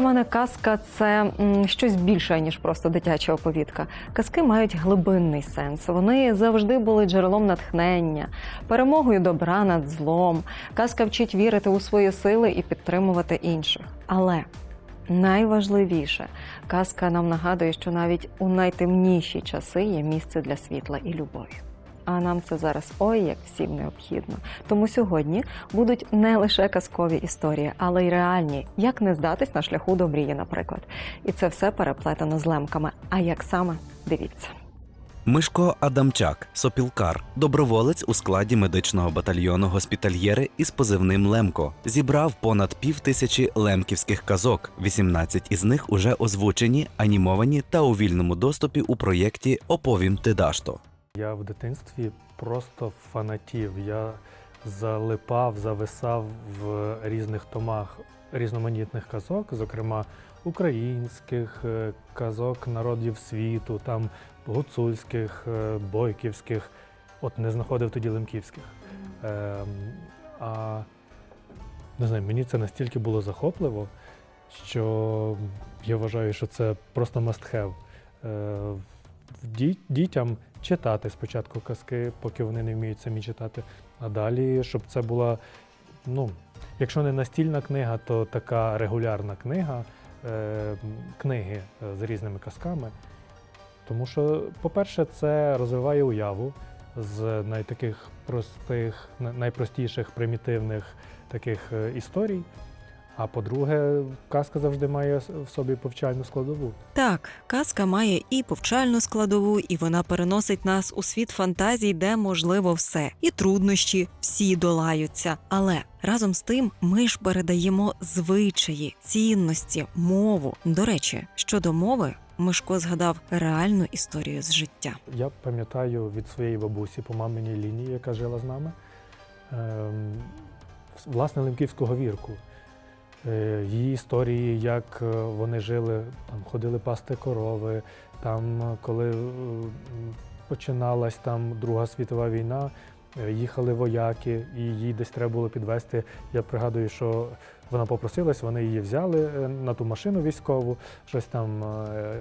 Для мене казка це щось більше ніж просто дитяча оповідка. Казки мають глибинний сенс. Вони завжди були джерелом натхнення, перемогою добра над злом. Казка вчить вірити у свої сили і підтримувати інших. Але найважливіше, казка нам нагадує, що навіть у найтемніші часи є місце для світла і любові. А нам це зараз ой як всім необхідно. Тому сьогодні будуть не лише казкові історії, але й реальні, як не здатись на шляху до мрії, наприклад. І це все переплетено з лемками. А як саме дивіться. Мишко Адамчак, сопілкар, доброволець у складі медичного батальйону госпітальєри із позивним Лемко, зібрав понад пів тисячі лемківських казок. 18 із них уже озвучені, анімовані та у вільному доступі у проєкті Оповім ти дашто. Я в дитинстві просто фанатів. Я залипав, зависав в різних томах різноманітних казок, зокрема українських е, казок народів світу, там гуцульських, е, бойківських. От не знаходив тоді лемківських. Ем, а не знаю, мені це настільки було захопливо, що я вважаю, що це просто must have. Е, дітям читати спочатку казки, поки вони не вміють самі читати. А далі, щоб це була, ну, якщо не настільна книга, то така регулярна книга, е, книги е, з різними казками. Тому що, по-перше, це розвиває уяву з найтаких простих, найпростіших, примітивних таких е, історій. А по-друге, казка завжди має в собі повчальну складову. Так, казка має і повчальну складову, і вона переносить нас у світ фантазій, де можливо все, і труднощі всі долаються. Але разом з тим ми ж передаємо звичаї, цінності, мову. До речі, щодо мови, Мишко згадав реальну історію з життя. Я пам'ятаю від своєї бабусі по маминій лінії, яка жила з нами, ем, власне, Лемківську говірку. Е, Її історії, як е, вони жили, там ходили пасти корови, там, е, коли починалась там Друга світова війна, їхали вояки, і їй десь треба було підвезти. Я пригадую, що вона попросилась, вони її взяли на ту машину військову, щось там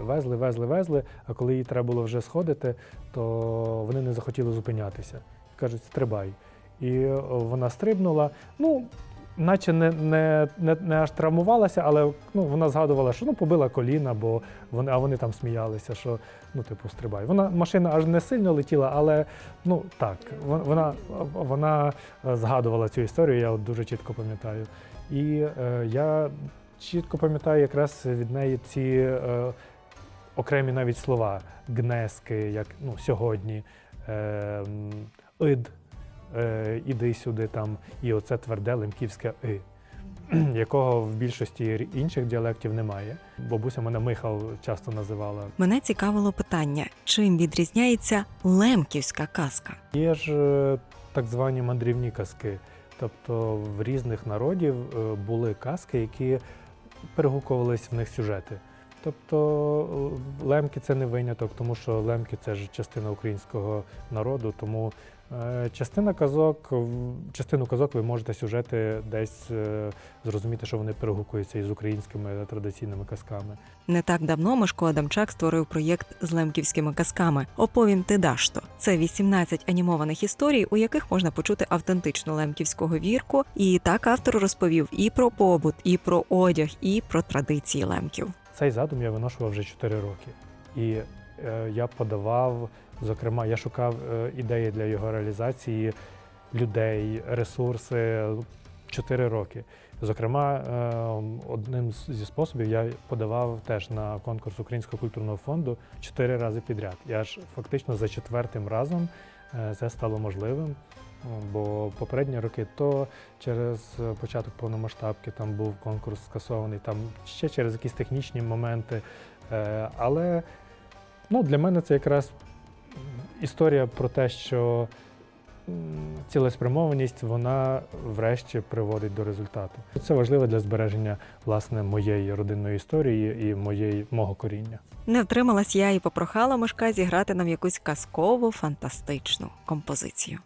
везли, везли, везли. А коли їй треба було вже сходити, то вони не захотіли зупинятися. Кажуть, стрибай. І вона стрибнула. Ну, наче не, не, не, не аж травмувалася, але ну, вона згадувала, що ну, побила коліна, бо вони, а вони там сміялися, що ну, типу, стрибай. Вона машина аж не сильно летіла, але ну так, вона, вона е, згадувала цю історію, я от дуже чітко пам'ятаю. І е, я чітко пам'ятаю якраз від неї ці е, окремі навіть слова, гнески, як ну, сьогодні, е, ид, іди сюди там, і оце тверде лемківське и, якого в більшості інших діалектів немає. Бабуся мене Михал часто називала. Мене цікавило питання, чим відрізняється лемківська казка. Є ж е, так звані мандрівні казки. Тобто в різних народів е, були казки, які перегукувались в них сюжети. Тобто е, лемки це не виняток, тому що лемки це ж частина українського народу, тому е, частина казок, частину казок ви можете сюжети десь е, зрозуміти, що вони перегукуються із українськими традиційними казками. Не так давно Мишко Адамчак створив проєкт з лемківськими казками Оповім ти дашто. Це 18 анімованих історій, у яких можна почути автентичну лемківську говірку. І так автор розповів і про побут, і про одяг, і про традиції лемків. Цей задум я виношував вже 4 роки. І е, я подавав, зокрема, я шукав е, ідеї для його реалізації, людей, ресурси 4 роки. Зокрема, е, одним зі способів я подавав теж на конкурс Українського культурного фонду 4 рази підряд. І аж фактично за четвертим разом е, це стало можливим. Бо попередні роки то через початок повномасштабки там був конкурс скасований, там ще через якісь технічні моменти. Але ну, для мене це якраз історія про те, що цілеспрямованість вона врешті приводить до результату. Це важливо для збереження власне моєї родинної історії і моєї мого коріння. Не втрималась я і попрохала Мишка зіграти нам якусь казкову фантастичну композицію.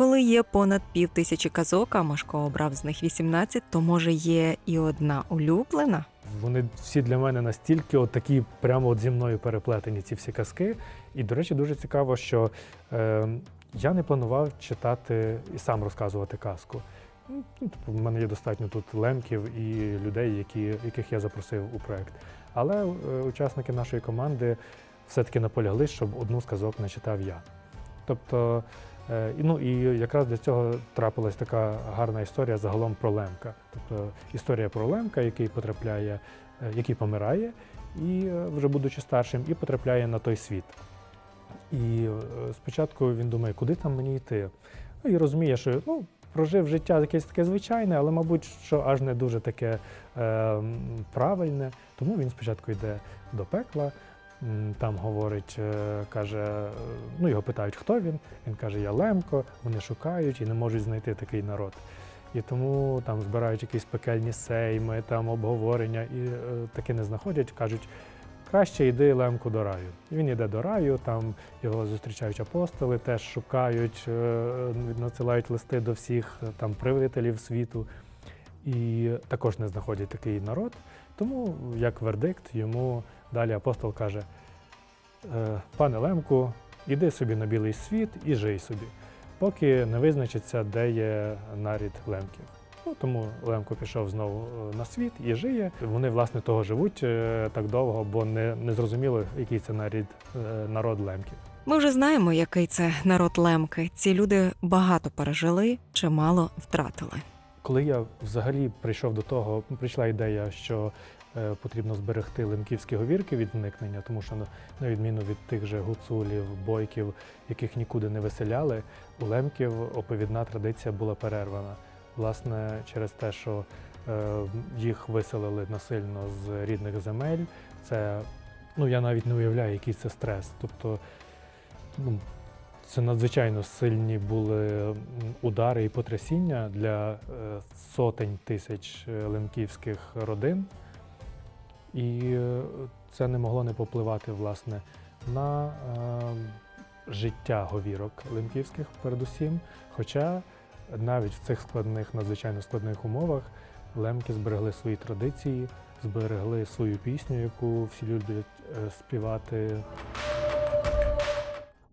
Коли є понад пів тисячі казок, а Машко обрав з них 18, то може є і одна улюблена. Вони всі для мене настільки от такі прямо от зі мною переплетені ці всі казки. І, до речі, дуже цікаво, що е, я не планував читати і сам розказувати казку. Ну, типу, мене є достатньо тут лемків і людей, які, яких я запросив у проект. Але е, учасники нашої команди все-таки наполягли, щоб одну з казок не читав я. Тобто, ну, і якраз для цього трапилась така гарна історія загалом про Лемка. Тобто історія про Лемка, який потрапляє, е, який помирає, і е, вже будучи старшим, і потрапляє на той світ. І е, спочатку він думає, куди там мені йти. Ну і розуміє, що ну, прожив життя якесь таке звичайне, але, мабуть, що аж не дуже таке е, правильне. Тому він спочатку йде до пекла. Там говорить, е, каже, ну його питають, хто він. Він каже, я Лемко, вони шукають і не можуть знайти такий народ. І тому там збирають якісь пекельні сейми, там обговорення, і е, таки не знаходять, кажуть, краще йди Лемку до раю. І він йде до раю, там його зустрічають апостоли, теж шукають, е, надсилають листи до всіх е, там правителів світу. І також не знаходять такий народ. Тому, як вердикт, йому далі апостол каже: «Е, пане Лемку, іди собі на білий світ і жий собі, поки не визначиться, де є нарід лемків. Ну, тому Лемко пішов знову е, на світ і жиє. Вони, власне, того живуть е, так довго, бо не, не зрозуміло, який це нарід, народ лемків. Ми вже знаємо, який це народ лемки. Ці люди багато пережили, чимало втратили. Коли я взагалі прийшов до того, прийшла ідея, що е, потрібно зберегти лемківські говірки від зникнення, тому що на- відміну від тих же гуцулів, бойків, яких нікуди не виселяли, у лемків оповідна традиція була перервана. Власне, через те, що е, їх виселили насильно з рідних земель, це ну я навіть не уявляю, який це стрес. Тобто, ну, це надзвичайно сильні були удари і потрясіння для е, сотень тисяч е, лемківських родин. І е, це не могло не попливати власне на життя говірок лемківських передусім. Хоча навіть в цих складних, надзвичайно складних умовах лемки зберегли свої традиції, зберегли свою пісню, яку всі люблять співати.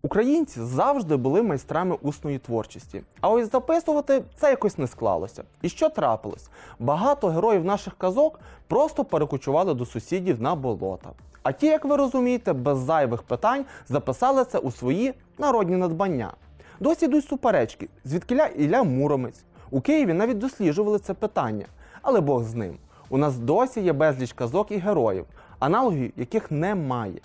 Українці завжди були майстрами усної творчості. А ось записувати це якось не склалося. І що трапилось? Багато героїв наших казок просто перекочували до сусідів на болота. А ті, як ви розумієте, без зайвих питань записали це у свої народні надбання. Досі йдуть суперечки, звідкиля Ілля Муромець. У Києві навіть досліджували це питання. Але Бог з ним. У нас досі є безліч казок і героїв, аналогів яких немає.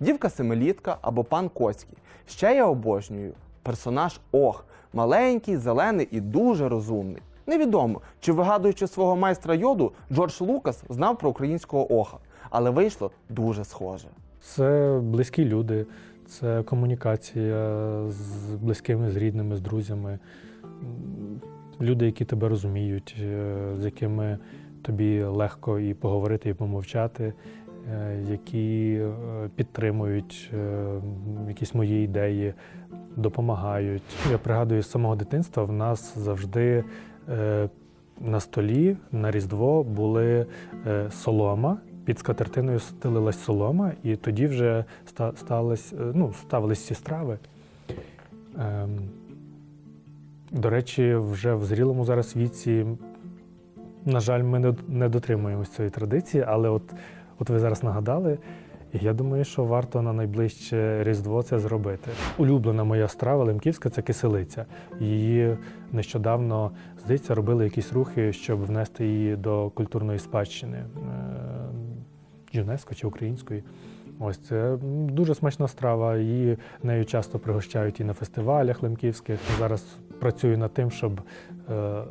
Дівка Семилітка або пан Коцький. Ще я обожнюю. Персонаж Ох, маленький, зелений і дуже розумний. Невідомо, чи вигадуючи свого майстра йоду, Джордж Лукас знав про українського оха, але вийшло дуже схоже. Це близькі люди, це комунікація з близькими, з рідними, з друзями. Люди, які тебе розуміють, е, з якими тобі легко і поговорити, і помовчати, які е, підтримують е, якісь мої ідеї, допомагають. Я пригадую з самого дитинства в нас завжди е, на столі на Різдво були е, солома. Під скатертиною стелилась солома, і тоді вже сталось, е, ну, ставились ці страви. Ем, до речі, вже в зрілому зараз віці, на жаль, ми не, дотримуємося цієї традиції, але от, от ви зараз нагадали, і я думаю, що варто на найближче Різдво це зробити. Улюблена моя страва лемківська це киселиця. Її нещодавно, здається, робили якісь рухи, щоб внести її до культурної спадщини е, ЮНЕСКО чи української. Ось це дуже смачна страва. Її нею часто пригощають і на фестивалях лемківських. Зараз працюю над тим, щоб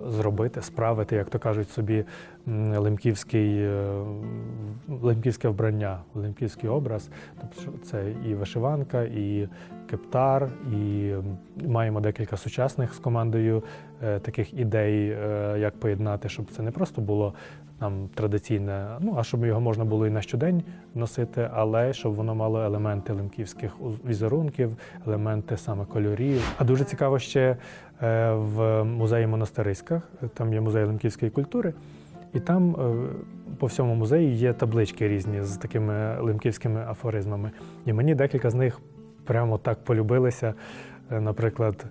зробити, справити, як то кажуть собі, лемківський, е, лемківське вбрання, лемківський образ. Тобто це і вишиванка, і кептар, і маємо декілька сучасних з командою е, таких ідей, е, як поєднати, щоб це не просто було там традиційне, ну а щоб його можна було і на щодень носити, але щоб воно мало елементи лемківських візерунків, елементи саме кольорів. А дуже цікаво ще е, в музеї монастириськах, там є музей лемківської культури, і там е, по всьому музеї є таблички різні з такими лемківськими афоризмами. І мені декілька з них прямо так полюбилися. Е, Наприклад,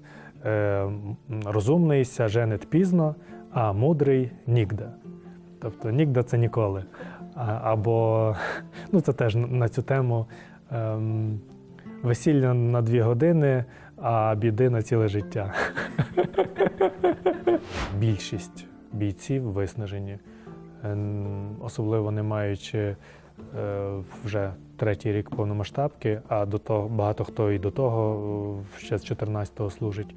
е, розумний ся женить пізно, а мудрий нігде. Тобто нігде це ніколи. Або ну це теж на цю тему ем, весілля на дві години, а біди на ціле життя. Більшість бійців виснажені, ем, особливо не маючи е, вже третій рік повномасштабки, а до того багато хто і до того е, ще з 14-го служить,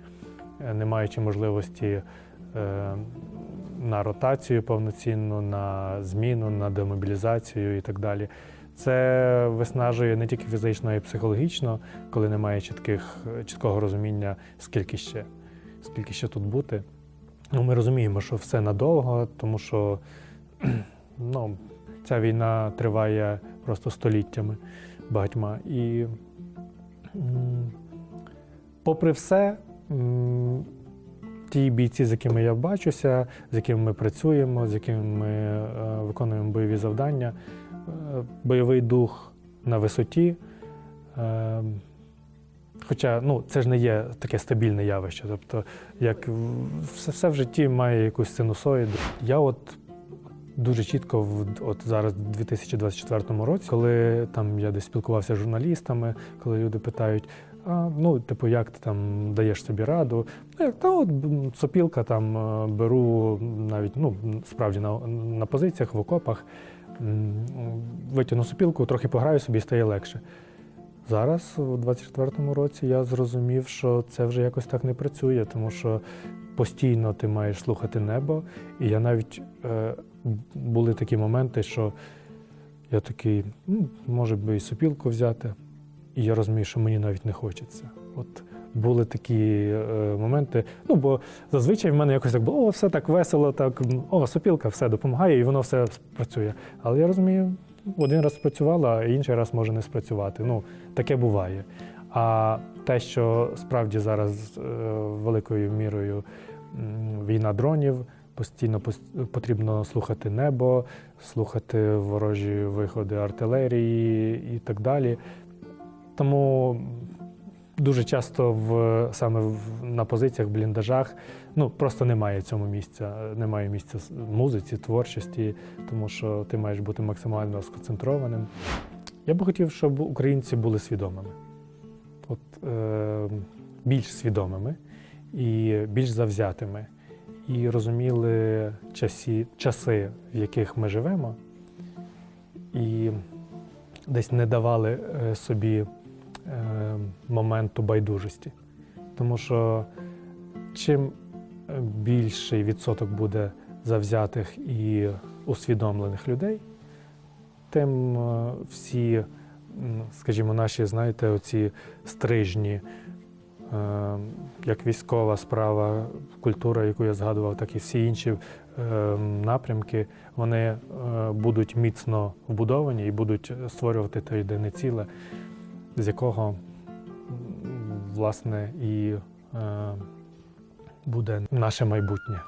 е, не маючи можливості е, на ротацію повноцінну, на зміну, на демобілізацію і так далі. Це виснажує не тільки фізично, а й психологічно, коли немає чітких, чіткого розуміння, скільки ще, скільки ще тут бути. Ну, ми розуміємо, що все надовго, тому що ну, ця війна триває просто століттями багатьма. І попри все, ті бійці, з якими я бачуся, з якими ми працюємо, з якими ми е, виконуємо бойові завдання, бойовий дух на висоті. Е, Хоча ну, це ж не є таке стабільне явище. Тобто, як все, все в житті має якусь синусоїду. Я от дуже чітко в от зараз, в 2024 році, коли там я десь спілкувався з журналістами, коли люди питають, а, ну, типу, як ти там даєш собі раду? Ну, як, та от сопілка там е, беру навіть ну, справді на, на позиціях, в окопах, витягну сопілку, трохи пограю собі стає легше. Зараз, у 24-му році, я зрозумів, що це вже якось так не працює, тому що постійно ти маєш слухати небо. І я навіть е, були такі моменти, що я такий, ну, може би і сопілку взяти. І я розумію, що мені навіть не хочеться. От були такі е, моменти. Ну, бо зазвичай в мене якось так було, о, все так весело, так, о, сопілка, все допомагає, і воно все працює. Але я розумію, один раз спрацювало, а інший раз може не спрацювати. Ну, таке буває. А те, що справді зараз е, великою мірою війна дронів, постійно потрібно слухати небо, слухати ворожі виходи артилерії і так далі. Тому дуже часто в, саме в, на позиціях, бліндажах ну, просто немає цьому місця. Немає місця музиці, творчості, тому що ти маєш бути максимально сконцентрованим. Я би хотів, щоб українці були свідомими. От, е, більш свідомими і більш завзятими, і розуміли часі, часи, в яких ми живемо, і десь не давали е, собі моменту байдужості. Тому що чим е, більший відсоток буде завзятих і усвідомлених людей, тим е, всі, скажімо, наші, знаєте, оці стрижні, е, як військова справа, культура, яку я згадував, так і всі інші е, напрямки, вони е, будуть міцно вбудовані і будуть створювати те єдине ціле, з якого, власне, і е, буде наше майбутнє.